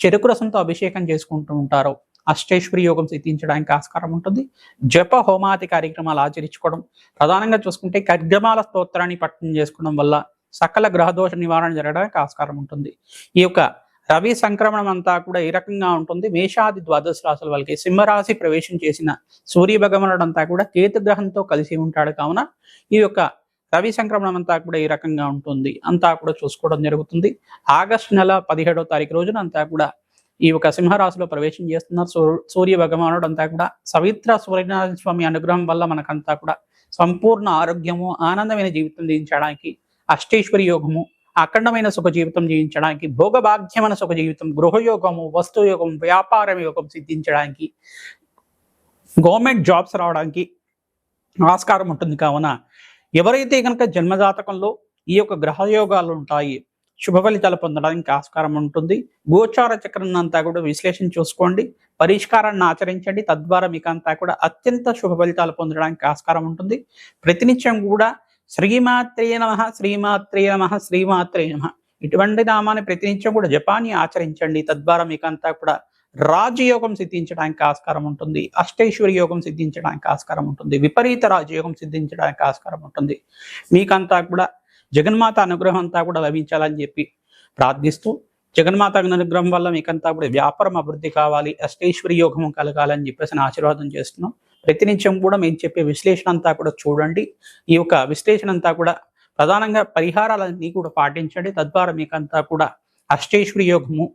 చెరుకు రసంతో అభిషేకం చేసుకుంటూ ఉంటారో. అష్టేశ్వరి యోగం సిద్ధించడానికి ఆస్కారం ఉంటుంది. జప హోమాది కార్యక్రమాలు ఆచరించుకోవడం. ప్రధానంగా చూసుకుంటే కర్గమాల స్తోత్రాన్ని పట్టణం చేసుకోవడం వల్ల సకల గ్రహదోష నివారణ జరగడానికి ఆస్కారం ఉంటుంది. ఈ యొక్క రవి సంక్రమణం అంతా కూడా ఏ రకంగా ఉంటుంది? మేషాది ద్వాదశ రాశుల వాళ్ళకి సింహరాశి ప్రవేశం చేసిన సూర్య భగవానుడు అంతా కూడా కేతు గ్రహంతో కలిసి ఉంటాడు కావున ఈ యొక్క రవి సంక్రమణం అంతా కూడా ఈ రకంగా ఉంటుంది. అంతా కూడా చూసుకోవడం జరుగుతుంది. ఆగస్టు నెల పదిహేడవ తారీఖు రోజున అంతా కూడా ఈ యొక్క సింహరాశిలో ప్రవేశం చేస్తున్నారు. సూ- సూర్య భగవానుడు అంతా కూడా సవిత్ర సూర్యనారాయణ స్వామి అనుగ్రహం వల్ల మనకంతా కూడా సంపూర్ణ ఆరోగ్యము ఆనందమైన జీవితం జీవించడానికి అష్టేశ్వరి యోగము అఖండమైన సుఖ జీవితం జీవించడానికి భోగభాగ్యమైన సుఖ జీవితం గృహయోగము వస్తు యోగం వ్యాపారం యోగం సిద్ధించడానికి గవర్నమెంట్ జాబ్స్ రావడానికి ఆస్కారం ఉంటుంది. కావున ఎవరైతే కనుక జన్మజాతకంలో ఈ యొక్క గ్రహయోగాలు ఉంటాయి శుభ ఫలితాలు పొందడానికి ఆస్కారం ఉంటుంది గోచార చక్రం అంతా కూడా విశ్లేషణ చూసుకోండి పరిష్కారాన్ని ఆచరించండి తద్వారా మీకు అంతా కూడా అత్యంత శుభ ఫలితాలు పొందడానికి ఆస్కారం ఉంటుంది. ప్రతినిత్యం కూడా శ్రీమాత్రే నమ శ్రీమాత్రే నమ శ్రీమాత్రే నమ. ఇటువంటి నామాన్ని ప్రతినిత్యం కూడా జపాన్ని ఆచరించండి తద్వారా మీకు అంతా కూడా రాజయోగం సిద్ధించడానికి ఆస్కారం ఉంటుంది. అష్టైశ్వరి యోగం సిద్ధించడానికి ఆస్కారం ఉంటుంది. విపరీత రాజయోగం సిద్ధించడానికి ఆస్కారం ఉంటుంది. మీకంతా కూడా జగన్మాత అనుగ్రహం అంతా కూడా లభించాలని చెప్పి ప్రార్థిస్తూ జగన్మాత అనుగ్రహం వల్ల మీకంతా కూడా వ్యాపారం అభివృద్ధి కావాలి అష్టేశ్వరి యోగం కలగాలని చెప్పేసి ఆశీర్వాదం చేస్తున్నాం. ప్రతినిత్యం కూడా మేము చెప్పే విశ్లేషణ అంతా కూడా చూడండి. ఈ యొక్క విశ్లేషణ అంతా కూడా ప్రధానంగా పరిహారాలన్నీ కూడా పాటించండి. తద్వారా మీకంతా కూడా అష్టేశ్వరి యోగము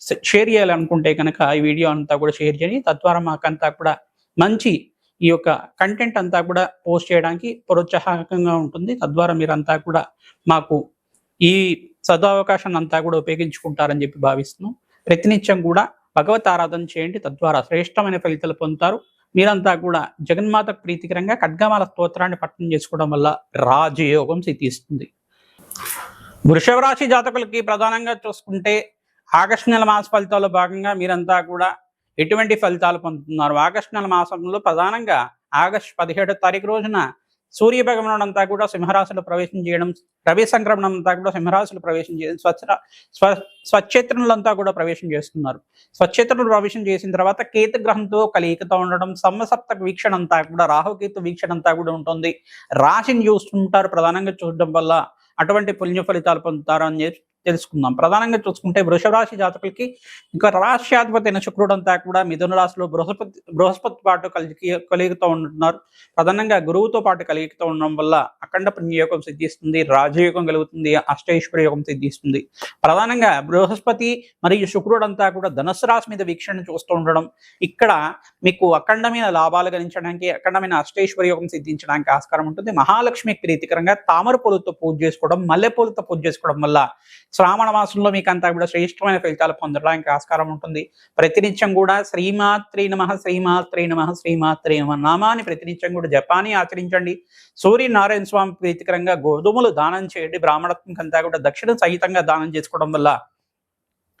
షేర్ చేయాలనుకుంటే కనుక ఈ వీడియో అంతా కూడా షేర్ చేయండి. తద్వారా మాకంతా కూడా మంచి ఈ యొక్క కంటెంట్ అంతా కూడా పోస్ట్ చేయడానికి ప్రోత్సాహకంగా ఉంటుంది. తద్వారా మీరంతా కూడా మాకు ఈ సదావకాశాన్ని అంతా కూడా ఉపయోగించుకుంటారని చెప్పి భావిస్తున్నాం. ప్రతినిత్యం కూడా భగవత్ ఆరాధన చేయండి. తద్వారా శ్రేష్టమైన ఫలితాలు పొందుతారు. మీరంతా కూడా జగన్మాత ప్రీతికరంగా ఖడ్గమాల స్తోత్రాన్ని పట్టణం చేసుకోవడం వల్ల రాజయోగం సిద్ధిస్తుంది. వృషభ రాశి జాతకులకి ప్రధానంగా చూసుకుంటే ఆగస్టు నెల మాస ఫలితాల్లో భాగంగా మీరంతా కూడా ఎటువంటి ఫలితాలు పొందుతున్నారు? ఆగస్టు నెల మాసంలో ప్రధానంగా ఆగస్టు పదిహేడో తారీఖు రోజున సూర్య భగవనుడు అంతా కూడా సింహరాశిలో ప్రవేశం చేయడం రవి సంక్రమణం అంతా కూడా సింహరాశిలో ప్రవేశం చేయడం స్వచ్ఛ స్వ స్వచ్ఛేత్రులంతా కూడా ప్రవేశం చేస్తున్నారు. స్వచ్ఛేత్రులు ప్రవేశం చేసిన తర్వాత కేతుగ్రహంతో కలియికతో ఉండడం సమసప్త వీక్షణ అంతా కూడా రాహుకేతు వీక్షణ అంతా కూడా ఉంటుంది. రాశిని చూస్తుంటారు ప్రధానంగా చూడడం వల్ల అటువంటి పుణ్య ఫలితాలు పొందుతారు అని చెప్పి తెలుసుకుందాం. ప్రధానంగా చూసుకుంటే వృషభరాశి జాతకులకి ఇంకా రాష్ట్రాధిపతి అయిన శుక్రుడు అంతా కూడా మిథున రాశిలో బృహస్పతి బృహస్పతి పాటు కలిగి కలిగితో ఉంటున్నారు. ప్రధానంగా గురువుతో పాటు కలిగితో ఉండడం వల్ల అఖండ పుణ్యయోగం సిద్ధిస్తుంది రాజయోగం కలుగుతుంది అష్టైశ్వర్య యోగం సిద్ధిస్తుంది. ప్రధానంగా బృహస్పతి మరియు శుక్రుడు అంతా కూడా ధనుసు రాశి మీద వీక్షణ చూస్తూ ఉండడం ఇక్కడ మీకు అఖండమైన లాభాలు గణించడానికి అఖండమైన అష్టైశ్వర్య యోగం సిద్ధించడానికి ఆస్కారం ఉంటుంది. మహాలక్ష్మి ప్రీతికరంగా తామర పూలతో పూజ చేసుకోవడం మల్లె పూలతో పూజ చేసుకోవడం వల్ల శ్రావణ మాసంలో మీకు అంతా కూడా శ్రేష్టమైన ఫలితాలు పొందడానికి ఆస్కారం ఉంటుంది. ప్రతినిత్యం కూడా శ్రీమాత్రి నమ శ్రీమాత్రి నమ శ్రీమాత్రి నమ నామాన్ని ప్రతినిత్యం కూడా జపాన్ని ఆచరించండి. సూర్య నారాయణ స్వామి ప్రీతికరంగా గోధుమలు దానం చేయండి. బ్రాహ్మణత్వం అంతా కూడా దక్షిణ సహితంగా దానం చేసుకోవడం వల్ల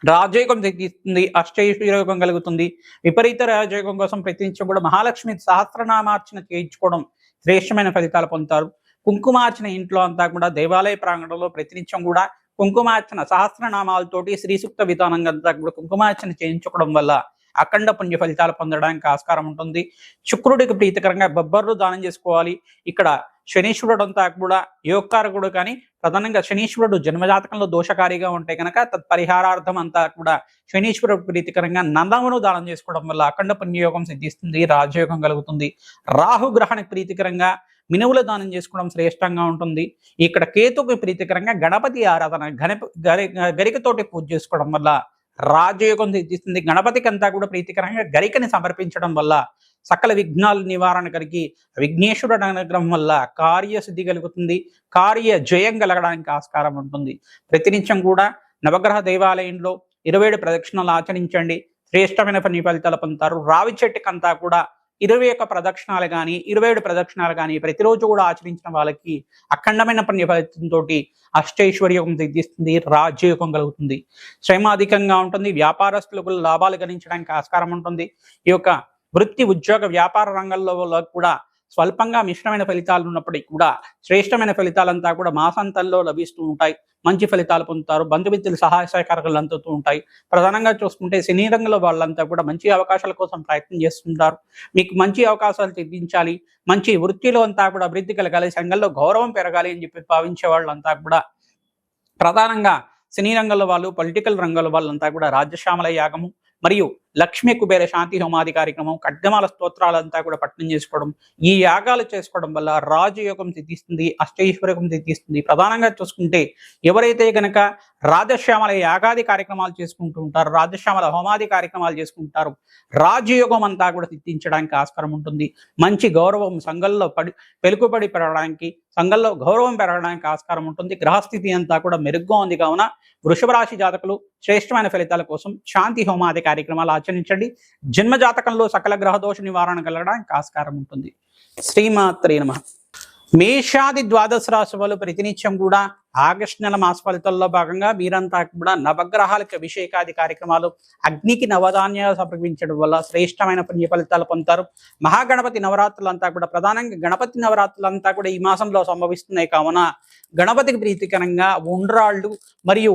రాజయోగం తగ్గిస్తుంది అష్టయోగం కలుగుతుంది. విపరీత రాజయోగం కోసం ప్రతినిత్యం కూడా మహాలక్ష్మి సహస్రనామార్చన చేయించుకోవడం శ్రేష్టమైన ఫలితాలు పొందుతారు. కుంకుమార్చన ఇంట్లో అంతా కూడా దేవాలయ ప్రాంగణంలో ప్రతినిత్యం కూడా కుంకుమార్చన సహస్రనామాలతోటి శ్రీసూక్త విధానంగా అంతా కూడా కుంకుమార్చన చేయించుకోవడం వల్ల అఖండ పుణ్య ఫలితాలు పొందడానికి ఆస్కారం ఉంటుంది. శుక్రుడికి ప్రీతికరంగా బొబ్బర్లు దానం చేసుకోవాలి. ఇక్కడ శనీశ్వరుడు అంతా కూడా యోగకారకుడు కానీ ప్రధానంగా శనీశ్వరుడు జన్మజాతకంలో దోషకారిగా ఉంటే కనుక తత్పరిహారార్థం అంతా కూడా శనీశ్వరుడు ప్రీతికరంగా నందమును దానం చేసుకోవడం వల్ల అఖండ పుణ్యయోగం సిద్ధిస్తుంది రాజయోగం కలుగుతుంది. రాహు గ్రహానికి ప్రీతికరంగా మినువుల దానం చేసుకోవడం శ్రేష్టంగా ఉంటుంది. ఇక్కడ కేతుకు ప్రీతికరంగా గణపతి ఆరాధన గణప గరి గరికతోటి పూజ చేసుకోవడం వల్ల రాజయోగం సిద్ధిస్తుంది. గణపతికి అంతా కూడా ప్రీతికరంగా గరికని సమర్పించడం వల్ల సకల విఘ్నాల నివారణ కలిగి విఘ్నేశ్వరుడు అనుగ్రహం వల్ల కార్యసిద్ధి కలుగుతుంది. కార్య జయం కలగడానికి ఆస్కారం ఉంటుంది. ప్రతినిత్యం కూడా నవగ్రహ దేవాలయంలో ఇరవై ఏడు ప్రదక్షిణలు ఆచరించండి. శ్రేష్టమైన పని ఫలితాలు పొందుతారు. రావి చెట్టుకంతా కూడా ఇరవై ఒక్క ప్రదక్షిణాలు కానీ ఇరవై ఏడు ప్రదక్షిణాలు కానీ ప్రతిరోజు కూడా ఆచరించిన వాళ్ళకి అఖండమైన పుణ్య ఫలితంతో అష్టైశ్వర్యం సిద్ధిస్తుంది రాజ్యయోగం కలుగుతుంది. శ్రమ అధికంగా ఉంటుంది వ్యాపారస్తులకు లాభాలు గణించడానికి ఆస్కారం ఉంటుంది. ఈ యొక్క వృత్తి ఉద్యోగ వ్యాపార రంగంలో కూడా స్వల్పంగా మిశ్రమైన ఫలితాలు ఉన్నప్పటికీ కూడా శ్రేష్టమైన ఫలితాలంతా కూడా మాసాంతంలో లభిస్తూ ఉంటాయి. మంచి ఫలితాలు పొందుతారు. బంధుమిత్రులు సహాయ సహకారాలు అందుతూ ఉంటాయి. ప్రధానంగా చూసుకుంటే సినీ రంగంలో వాళ్ళంతా కూడా మంచి అవకాశాల కోసం ప్రయత్నం చేస్తుంటారు. మీకు మంచి అవకాశాలు తెప్పించాలి. మంచి వృత్తిలో అంతా కూడా అభివృద్ధి కలగాలి. సంఘంలో గౌరవం పెరగాలి అని చెప్పి భావించే వాళ్ళంతా కూడా ప్రధానంగా సినీ రంగంలో వాళ్ళు పొలిటికల్ రంగంలో వాళ్ళంతా కూడా రాజ్యశ్యామల యాగము మరియు లక్ష్మీ కుబేర శాంతి హోమాది కార్యక్రమం ఖడ్గమాల స్తోత్రాలంతా కూడా పట్టణం చేసుకోవడం ఈ యాగాలు చేసుకోవడం వల్ల రాజయోగం సిద్ధిస్తుంది అష్టైశ్వర్యం సిద్ధిస్తుంది. ప్రధానంగా చూసుకుంటే ఎవరైతే గనక రాజశ్యామల యాగాది కార్యక్రమాలు చేసుకుంటూ ఉంటారు రాజశ్యామల హోమాది కార్యక్రమాలు చేసుకుంటారు రాజయోగం అంతా కూడా సిద్ధించడానికి ఆస్కారం ఉంటుంది. మంచి గౌరవం సంఘంలో పడి పెలుకుబడి పెరగడానికి సంఘంలో గౌరవం పెరగడానికి ఆస్కారం ఉంటుంది. గ్రహస్థితి అంతా కూడా మెరుగ్గా ఉంది. కావున వృషభ రాశి జాతకులు శ్రేష్టమైన ఫలితాల కోసం శాంతి హోమాది కార్యక్రమాలు ఆచరించండి. జన్మ జాతకంలో సకల గ్రహ దోష నివారణ కలగడానికి ఆస్కారం ఉంటుంది. శ్రీమాత్రే నమ. మేషాది ద్వాదశ రాశి వాళ్ళు ప్రతినిత్యం కూడా ఆగస్టు నెల మాస ఫలితాల్లో భాగంగా మీరంతా కూడా నవగ్రహాలకు అభిషేకాది కార్యక్రమాలు అగ్నికి నవధాన్యాలు సమర్పించడం వల్ల శ్రేష్టమైన పుణ్య ఫలితాలు పొందుతారు. మహాగణపతి నవరాత్రులంతా కూడా ప్రధానంగా గణపతి నవరాత్రులంతా కూడా ఈ మాసంలో సంభవిస్తున్నాయి కావున గణపతికి ప్రీతికరంగా ఉండ్రాళ్ళు మరియు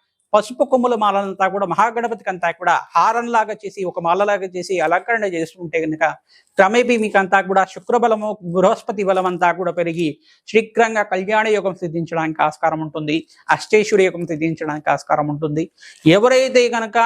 పసుపు కొమ్ముల మాలంతా కూడా మహాగణపతికి అంతా కూడా హారంలాగా చేసి ఒక మాలలాగా చేసి అలంకరణ చేస్తుంటే కనుక క్రమేపీ మీకు అంతా కూడా శుక్రబలము బృహస్పతి బలం అంతా కూడా పెరిగి శీఘ్రంగా కళ్యాణ యోగం సిద్ధించడానికి ఆస్కారం ఉంటుంది. అష్టేశ్వరి యోగం సిద్ధించడానికి ఆస్కారం ఉంటుంది. ఎవరైతే గనక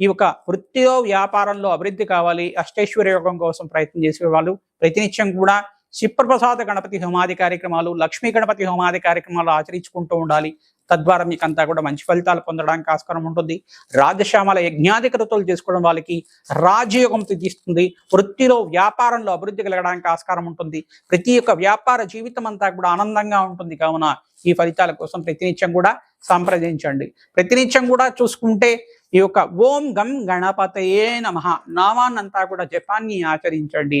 ఈ యొక్క వృత్తిలో వ్యాపారంలో అభివృద్ధి కావాలి అష్టేశ్వర యోగం కోసం ప్రయత్నం చేసే వాళ్ళు ప్రతినిత్యం కూడా శిప్రప్రసాద గణపతి హోమాది కార్యక్రమాలు లక్ష్మీ గణపతి హోమాది కార్యక్రమాలు ఆచరించుకుంటూ ఉండాలి. తద్వారా మీకు అంతా కూడా మంచి ఫలితాలు పొందడానికి ఆస్కారం ఉంటుంది. రాజశ్యామల యజ్ఞాధికృతులు చేసుకోవడం వాళ్ళకి రాజయోగం తీస్తుంది. వృత్తిలో వ్యాపారంలో అభివృద్ధి కలగడానికి ఆస్కారం ఉంటుంది. ప్రతి ఒక్క వ్యాపార జీవితం అంతా కూడా ఆనందంగా ఉంటుంది. కావున ఈ ఫలితాల కోసం ప్రతినిత్యం కూడా సంప్రదించండి. ప్రతినిత్యం కూడా చూసుకుంటే ఈ యొక్క ఓం గం గణపతయే నమ. నామాన్నంతా కూడా జపాన్ని ఆచరించండి.